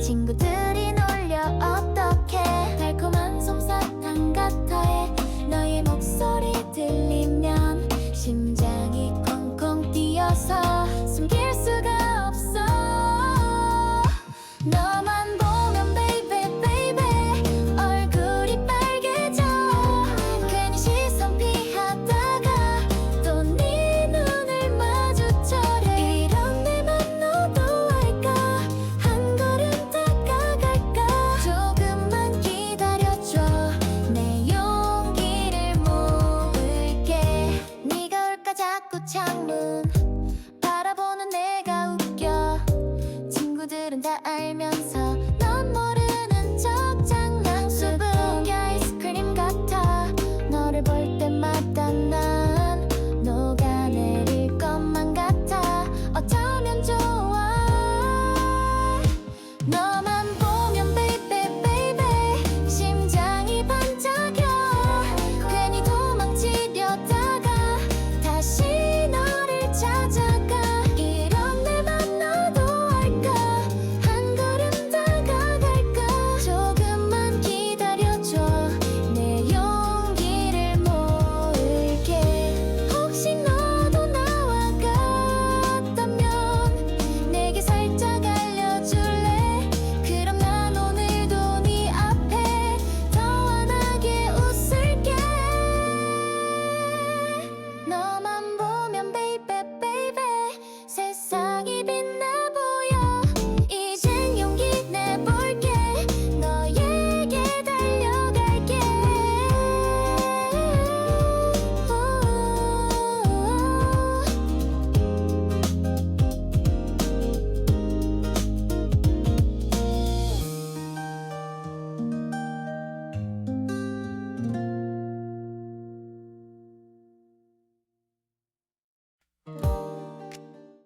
친구들이 놀려 어떡해 달콤한 솜사탕 같아 해? 너의 목소리 들리면 심장이 콩콩 뛰어서 숨길 수가 없어. 너 다 알면